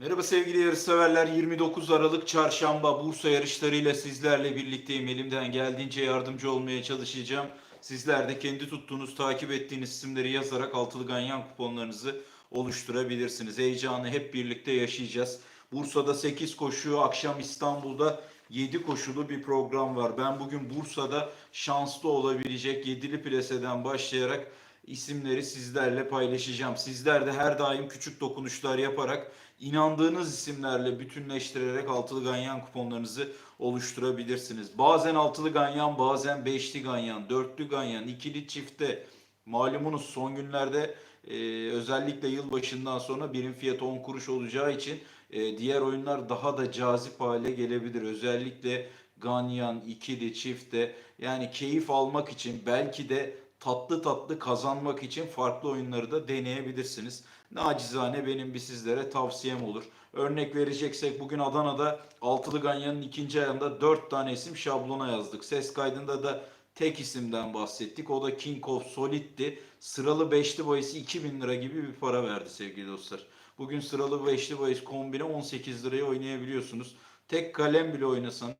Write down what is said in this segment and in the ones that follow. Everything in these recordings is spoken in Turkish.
Merhaba sevgili yarışseverler. 29 Aralık Çarşamba Bursa yarışlarıyla sizlerle birlikteyim. Elimden geldiğince yardımcı olmaya çalışacağım. Sizler de kendi tuttuğunuz, takip ettiğiniz isimleri yazarak altılı ganyan kuponlarınızı oluşturabilirsiniz. Heyecanı hep birlikte yaşayacağız. Bursa'da 8 koşu, akşam İstanbul'da 7 koşulu bir program var. Ben bugün Bursa'da şanslı olabilecek 7'li plaseden başlayarak isimleri sizlerle paylaşacağım. Sizler de her daim küçük dokunuşlar yaparak inandığınız isimlerle bütünleştirerek altılı ganyan kuponlarınızı oluşturabilirsiniz. Bazen altılı ganyan, bazen beşli ganyan, dörtlü ganyan, ikili çifte. Malumunuz son günlerde e, özellikle yılbaşından sonra birim fiyatı 10 kuruş olacağı için e, diğer oyunlar daha da cazip hale gelebilir. Özellikle ganyan, ikili, çifte yani keyif almak için belki de tatlı tatlı kazanmak için farklı oyunları da deneyebilirsiniz. Nacizane benim bir sizlere tavsiyem olur. Örnek vereceksek bugün Adana'da Altılı Ganyan'ın ikinci ayında 4 tane isim şablona yazdık. Ses kaydında da tek isimden bahsettik. O da King of Solid'ti. Sıralı beşli bahisi 2000 lira gibi bir para verdi sevgili dostlar. Bugün sıralı beşli bahis kombine 18 liraya oynayabiliyorsunuz. Tek kalem bile oynasanız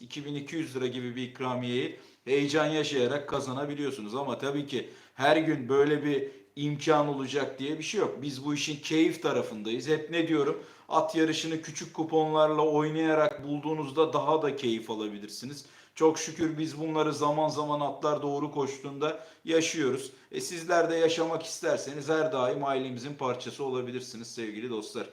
2200 lira gibi bir ikramiyeyi heyecan yaşayarak kazanabiliyorsunuz. Ama tabii ki her gün böyle bir imkan olacak diye bir şey yok. Biz bu işin keyif tarafındayız. Hep ne diyorum? At yarışını küçük kuponlarla oynayarak bulduğunuzda daha da keyif alabilirsiniz. Çok şükür biz bunları zaman zaman atlar doğru koştuğunda yaşıyoruz. E sizler de yaşamak isterseniz her daim ailemizin parçası olabilirsiniz sevgili dostlar.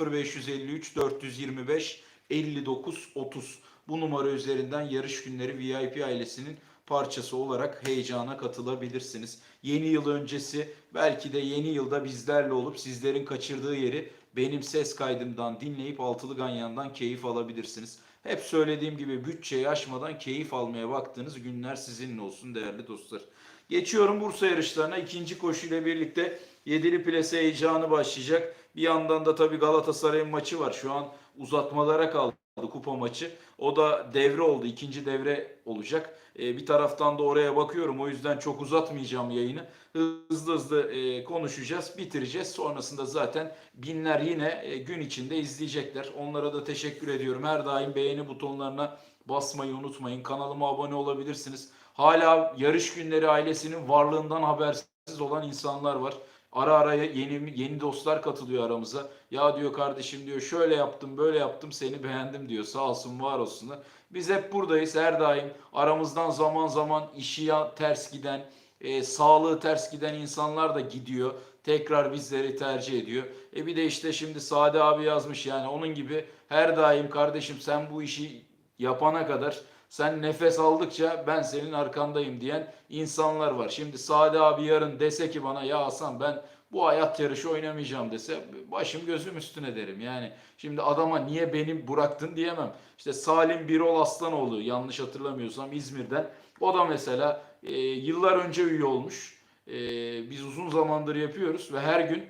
0553 425 59 30 bu numara üzerinden yarış günleri VIP ailesinin parçası olarak heyecana katılabilirsiniz. Yeni yıl öncesi belki de yeni yılda bizlerle olup sizlerin kaçırdığı yeri benim ses kaydımdan dinleyip altılı ganyandan keyif alabilirsiniz. Hep söylediğim gibi bütçeyi aşmadan keyif almaya baktığınız günler sizinle olsun değerli dostlar. Geçiyorum Bursa yarışlarına. ikinci koşuyla birlikte yedili plase heyecanı başlayacak. Bir yandan da tabii Galatasaray'ın maçı var. Şu an uzatmalara kaldı kupa maçı. O da devre oldu. ikinci devre olacak. Ee, bir taraftan da oraya bakıyorum. O yüzden çok uzatmayacağım yayını. Hızlı hızlı e, konuşacağız, bitireceğiz. Sonrasında zaten binler yine e, gün içinde izleyecekler. Onlara da teşekkür ediyorum. Her daim beğeni butonlarına basmayı unutmayın. Kanalıma abone olabilirsiniz. Hala yarış günleri ailesinin varlığından habersiz olan insanlar var. Ara ara yeni yeni dostlar katılıyor aramıza. Ya diyor kardeşim diyor şöyle yaptım böyle yaptım seni beğendim diyor. Sağ olsun var olsun. Biz hep buradayız her daim. Aramızdan zaman zaman işi ya ters giden, e, sağlığı ters giden insanlar da gidiyor. Tekrar bizleri tercih ediyor. E bir de işte şimdi Sade abi yazmış yani onun gibi her daim kardeşim sen bu işi yapana kadar sen nefes aldıkça ben senin arkandayım diyen insanlar var. Şimdi Sade abi yarın dese ki bana ya Hasan ben bu hayat yarışı oynamayacağım dese başım gözüm üstüne derim. Yani şimdi adama niye beni bıraktın diyemem. İşte Salim Birol Aslanoğlu yanlış hatırlamıyorsam İzmir'den. O da mesela e, yıllar önce üye olmuş. E, biz uzun zamandır yapıyoruz ve her gün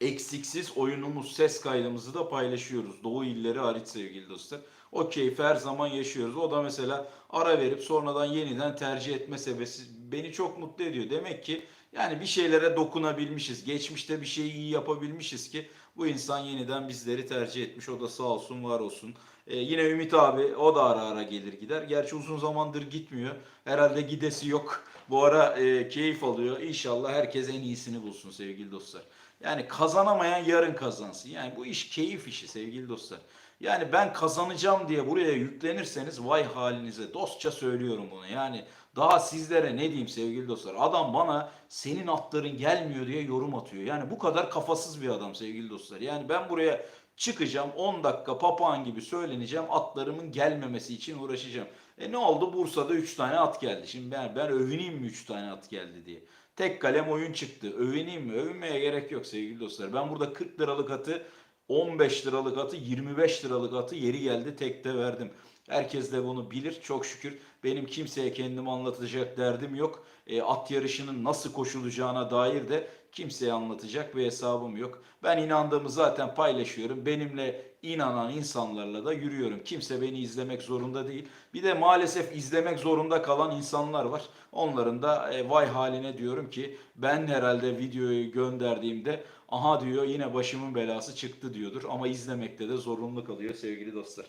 eksiksiz oyunumuz, ses kaydımızı da paylaşıyoruz. Doğu illeri hariç sevgili dostlar. O keyfi her zaman yaşıyoruz. O da mesela ara verip sonradan yeniden tercih etme sebesi beni çok mutlu ediyor. Demek ki yani bir şeylere dokunabilmişiz. Geçmişte bir şeyi iyi yapabilmişiz ki bu insan yeniden bizleri tercih etmiş. O da sağ olsun var olsun. Ee, yine Ümit abi o da ara ara gelir gider. Gerçi uzun zamandır gitmiyor. Herhalde gidesi yok. Bu ara e, keyif alıyor. İnşallah herkes en iyisini bulsun sevgili dostlar. Yani kazanamayan yarın kazansın. Yani bu iş keyif işi sevgili dostlar. Yani ben kazanacağım diye buraya yüklenirseniz vay halinize. Dostça söylüyorum bunu. Yani daha sizlere ne diyeyim sevgili dostlar. Adam bana senin atların gelmiyor diye yorum atıyor. Yani bu kadar kafasız bir adam sevgili dostlar. Yani ben buraya çıkacağım 10 dakika papağan gibi söyleneceğim. Atlarımın gelmemesi için uğraşacağım. E ne oldu? Bursa'da 3 tane at geldi. Şimdi ben, ben övüneyim mi 3 tane at geldi diye. Tek kalem oyun çıktı. Övüneyim mi? Övünmeye gerek yok sevgili dostlar. Ben burada 40 liralık atı 15 liralık atı 25 liralık atı yeri geldi tekte verdim. Herkes de bunu bilir çok şükür. Benim kimseye kendimi anlatacak derdim yok. E, at yarışının nasıl koşulacağına dair de kimseye anlatacak bir hesabım yok. Ben inandığımı zaten paylaşıyorum. Benimle inanan insanlarla da yürüyorum. Kimse beni izlemek zorunda değil. Bir de maalesef izlemek zorunda kalan insanlar var. Onların da e, vay haline diyorum ki ben herhalde videoyu gönderdiğimde aha diyor yine başımın belası çıktı diyordur. Ama izlemekte de zorunlu kalıyor sevgili dostlar.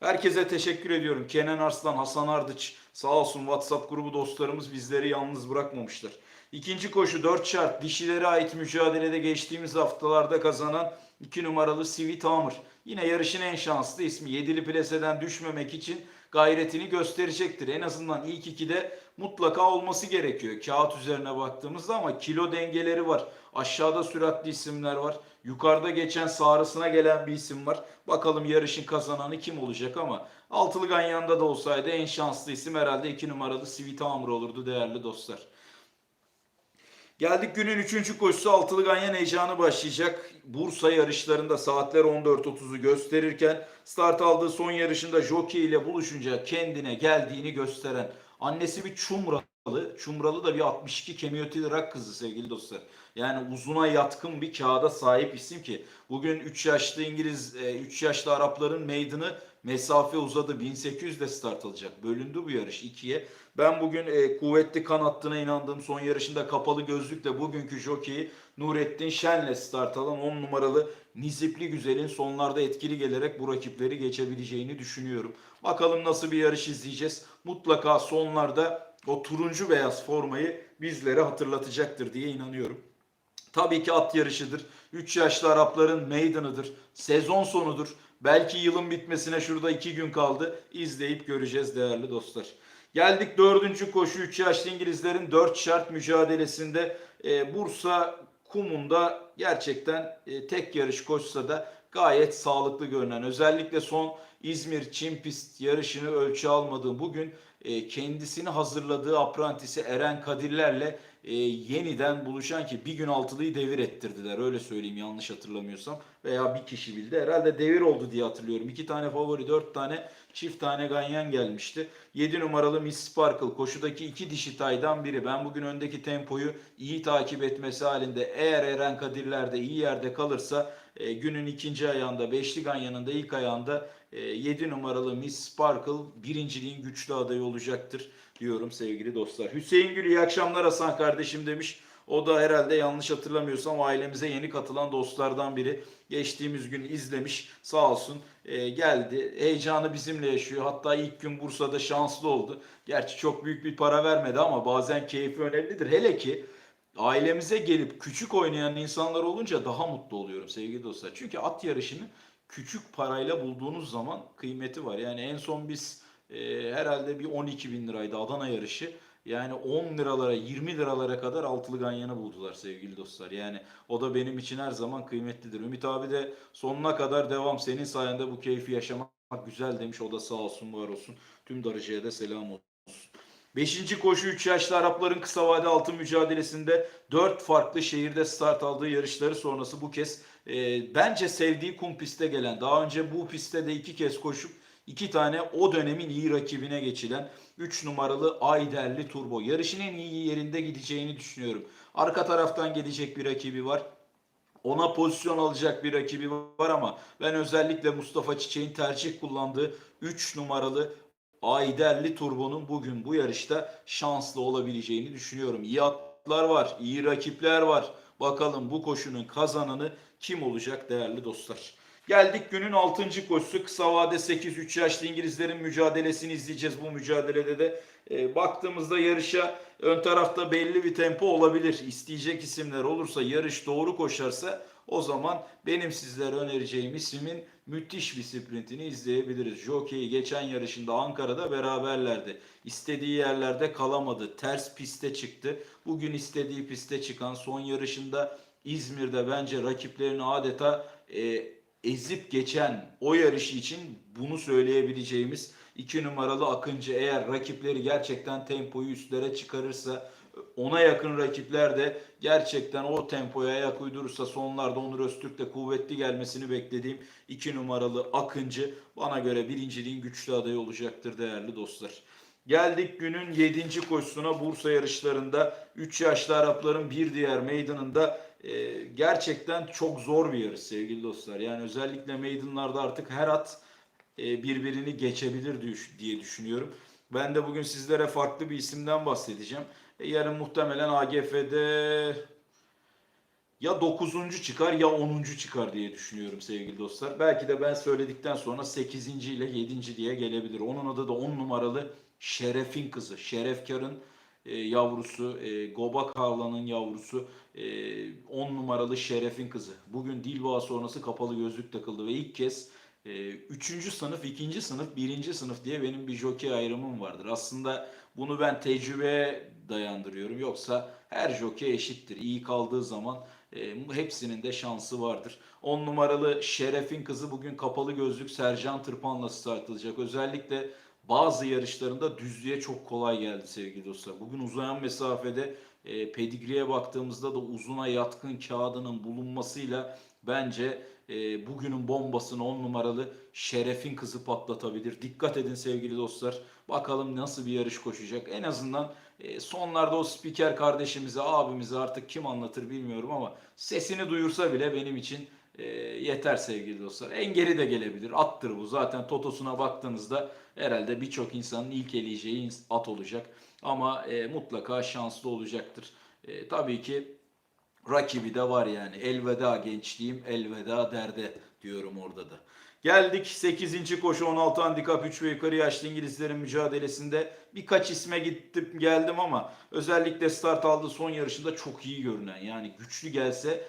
Herkese teşekkür ediyorum. Kenan Arslan, Hasan Ardıç sağ olsun WhatsApp grubu dostlarımız bizleri yalnız bırakmamışlar. İkinci koşu 4 şart dişilere ait mücadelede geçtiğimiz haftalarda kazanan 2 numaralı Sweet Hammer. Yine yarışın en şanslı ismi. Yedili plaseden düşmemek için gayretini gösterecektir. En azından ilk ikide mutlaka olması gerekiyor. Kağıt üzerine baktığımızda ama kilo dengeleri var. Aşağıda süratli isimler var. Yukarıda geçen sağrısına gelen bir isim var. Bakalım yarışın kazananı kim olacak ama altılı ganyanda da olsaydı en şanslı isim herhalde 2 numaralı Sweet Hammer olurdu değerli dostlar. Geldik günün 3. koşusu altılı ganyan heyecanı başlayacak. Bursa yarışlarında saatler 14.30'u gösterirken start aldığı son yarışında jockey ile buluşunca kendine geldiğini gösteren annesi bir Çumralı. Çumralı da bir 62 kemiyotili rak kızı sevgili dostlar. Yani uzuna yatkın bir kağıda sahip isim ki bugün 3 yaşlı İngiliz, 3 yaşlı Arapların meydanı mesafe uzadı. 1800 de start alacak. Bölündü bu yarış ikiye. Ben bugün e, kuvvetli kanattığına inandığım son yarışında kapalı gözlükle bugünkü jokeyi Nurettin Şen'le start alan 10 numaralı Nizipli Güzel'in sonlarda etkili gelerek bu rakipleri geçebileceğini düşünüyorum. Bakalım nasıl bir yarış izleyeceğiz. Mutlaka sonlarda o turuncu beyaz formayı bizlere hatırlatacaktır diye inanıyorum. Tabii ki at yarışıdır. 3 yaşlı Arapların meydanıdır. Sezon sonudur. Belki yılın bitmesine şurada 2 gün kaldı. İzleyip göreceğiz değerli dostlar. Geldik dördüncü koşu 3 yaşlı İngilizlerin 4 şart mücadelesinde e, Bursa kumunda gerçekten e, tek yarış koşsa da gayet sağlıklı görünen özellikle son İzmir Çim pist yarışını ölçü almadığı bugün e, kendisini hazırladığı aprantisi Eren Kadirlerle e, yeniden buluşan ki bir gün altılıyı devir ettirdiler öyle söyleyeyim yanlış hatırlamıyorsam. Veya bir kişi bildi. Herhalde devir oldu diye hatırlıyorum. İki tane favori dört tane çift tane ganyan gelmişti. 7 numaralı Miss Sparkle koşudaki iki dişi taydan biri. Ben bugün öndeki tempoyu iyi takip etmesi halinde eğer Eren Kadirler de iyi yerde kalırsa e, günün ikinci ayağında beşli ganyanın da ilk ayağında e, 7 numaralı Miss Sparkle birinciliğin güçlü adayı olacaktır diyorum sevgili dostlar. Hüseyin Gül iyi akşamlar Hasan kardeşim demiş. O da herhalde yanlış hatırlamıyorsam ailemize yeni katılan dostlardan biri. Geçtiğimiz gün izlemiş sağ olsun e, geldi. Heyecanı bizimle yaşıyor. Hatta ilk gün Bursa'da şanslı oldu. Gerçi çok büyük bir para vermedi ama bazen keyfi önemlidir. Hele ki ailemize gelip küçük oynayan insanlar olunca daha mutlu oluyorum sevgili dostlar. Çünkü at yarışını küçük parayla bulduğunuz zaman kıymeti var. Yani en son biz e, herhalde bir 12 bin liraydı Adana yarışı. Yani 10 liralara 20 liralara kadar altılı ganyanı buldular sevgili dostlar. Yani o da benim için her zaman kıymetlidir. Ümit abi de sonuna kadar devam. Senin sayende bu keyfi yaşamak güzel demiş. O da sağ olsun var olsun. Tüm darıcıya da selam olsun. Beşinci koşu 3 yaşlı Arapların kısa vade altın mücadelesinde 4 farklı şehirde start aldığı yarışları sonrası bu kez e, bence sevdiği kum piste gelen daha önce bu pistte de iki kez koşup iki tane o dönemin iyi rakibine geçilen 3 numaralı Ayderli Turbo. Yarışın en iyi yerinde gideceğini düşünüyorum. Arka taraftan gelecek bir rakibi var. Ona pozisyon alacak bir rakibi var ama ben özellikle Mustafa Çiçek'in tercih kullandığı 3 numaralı Ayderli Turbo'nun bugün bu yarışta şanslı olabileceğini düşünüyorum. İyi atlar var, iyi rakipler var. Bakalım bu koşunun kazananı kim olacak değerli dostlar. Geldik günün 6. koşusu kısa vade 8-3 yaşlı İngilizlerin mücadelesini izleyeceğiz bu mücadelede de. E, baktığımızda yarışa ön tarafta belli bir tempo olabilir. İsteyecek isimler olursa yarış doğru koşarsa o zaman benim sizlere önereceğim ismin müthiş bir sprintini izleyebiliriz. Jockey geçen yarışında Ankara'da beraberlerdi. İstediği yerlerde kalamadı. Ters piste çıktı. Bugün istediği piste çıkan son yarışında İzmir'de bence rakiplerini adeta e, ezip geçen o yarışı için bunu söyleyebileceğimiz 2 numaralı Akıncı eğer rakipleri gerçekten tempoyu üstlere çıkarırsa ona yakın rakipler de gerçekten o tempoya ayak uydurursa sonlarda Onur Öztürk'le kuvvetli gelmesini beklediğim 2 numaralı Akıncı bana göre birinciliğin güçlü adayı olacaktır değerli dostlar. Geldik günün 7. koşusuna Bursa yarışlarında 3 yaşlı Arapların bir diğer meydanında e, gerçekten çok zor bir yarış sevgili dostlar. Yani özellikle meydanlarda artık her at e, birbirini geçebilir diye düşünüyorum. Ben de bugün sizlere farklı bir isimden bahsedeceğim. E, yarın muhtemelen AGF'de ya 9. çıkar ya 10. çıkar diye düşünüyorum sevgili dostlar. Belki de ben söyledikten sonra 8. ile 7. diye gelebilir. Onun adı da 10 numaralı Şeref'in kızı. Şerefkar'ın e, yavrusu, e, Goba Karla'nın yavrusu, e, 10 numaralı Şeref'in kızı. Bugün Dilba sonrası kapalı gözlük takıldı ve ilk kez e, 3. sınıf, 2. sınıf, 1. sınıf diye benim bir jockey ayrımım vardır. Aslında bunu ben tecrübeye dayandırıyorum. Yoksa her jockey eşittir. İyi kaldığı zaman e, hepsinin de şansı vardır. 10 numaralı Şeref'in kızı bugün kapalı gözlük Sercan Tırpan'la startılacak. Özellikle bazı yarışlarında düzlüğe çok kolay geldi sevgili dostlar. Bugün uzayan mesafede e, pedigriye baktığımızda da uzuna yatkın kağıdının bulunmasıyla bence e, bugünün bombasını 10 numaralı Şeref'in kızı patlatabilir. Dikkat edin sevgili dostlar. Bakalım nasıl bir yarış koşacak. En azından e, sonlarda o spiker kardeşimize, abimize artık kim anlatır bilmiyorum ama sesini duyursa bile benim için e, yeter sevgili dostlar. Engeli de gelebilir. Attır bu. Zaten totosuna baktığınızda herhalde birçok insanın ilk eleyeceği at olacak. Ama e, mutlaka şanslı olacaktır. E, tabii ki rakibi de var yani. Elveda gençliğim, elveda derde diyorum orada da. Geldik 8. koşu 16 handikap 3 ve yukarı yaşlı İngilizlerin mücadelesinde birkaç isme gittim geldim ama özellikle start aldığı son yarışında çok iyi görünen yani güçlü gelse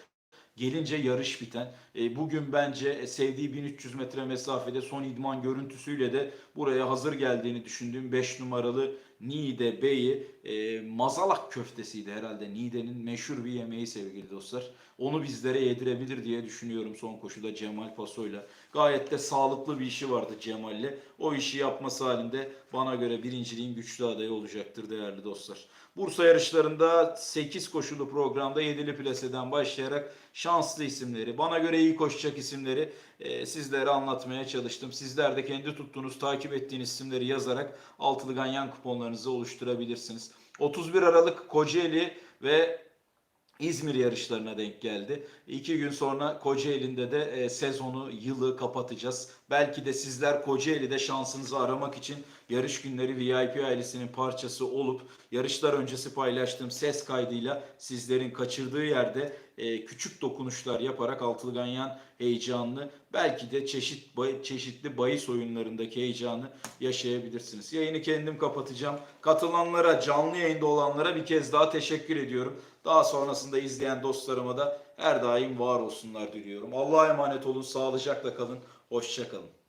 gelince yarış biten. E, bugün bence sevdiği 1300 metre mesafede son idman görüntüsüyle de buraya hazır geldiğini düşündüğüm 5 numaralı Niğde Bey'i e, mazalak köftesiydi herhalde. Niğde'nin meşhur bir yemeği sevgili dostlar. Onu bizlere yedirebilir diye düşünüyorum son koşuda Cemal Paso'yla. Gayet de sağlıklı bir işi vardı Cemal'le. O işi yapması halinde bana göre birinciliğin güçlü adayı olacaktır değerli dostlar. Bursa yarışlarında 8 koşulu programda 7'li plaseden başlayarak şanslı isimleri, bana göre iyi koşacak isimleri e, sizlere anlatmaya çalıştım. Sizler de kendi tuttuğunuz, takip ettiğiniz isimleri yazarak altılı ganyan kuponlarınızı oluşturabilirsiniz. 31 Aralık Kocaeli ve İzmir yarışlarına denk geldi. İki gün sonra Kocaeli'nde de e, sezonu, yılı kapatacağız. Belki de sizler Kocaeli'de şansınızı aramak için yarış günleri VIP ailesinin parçası olup yarışlar öncesi paylaştığım ses kaydıyla sizlerin kaçırdığı yerde e, küçük dokunuşlar yaparak altılı ganyan heyecanını belki de çeşit çeşitli bahis oyunlarındaki heyecanı yaşayabilirsiniz. Yayını kendim kapatacağım. Katılanlara, canlı yayında olanlara bir kez daha teşekkür ediyorum. Daha sonrasında izleyen dostlarıma da her daim var olsunlar diliyorum. Allah'a emanet olun, sağlıcakla kalın, hoşça kalın.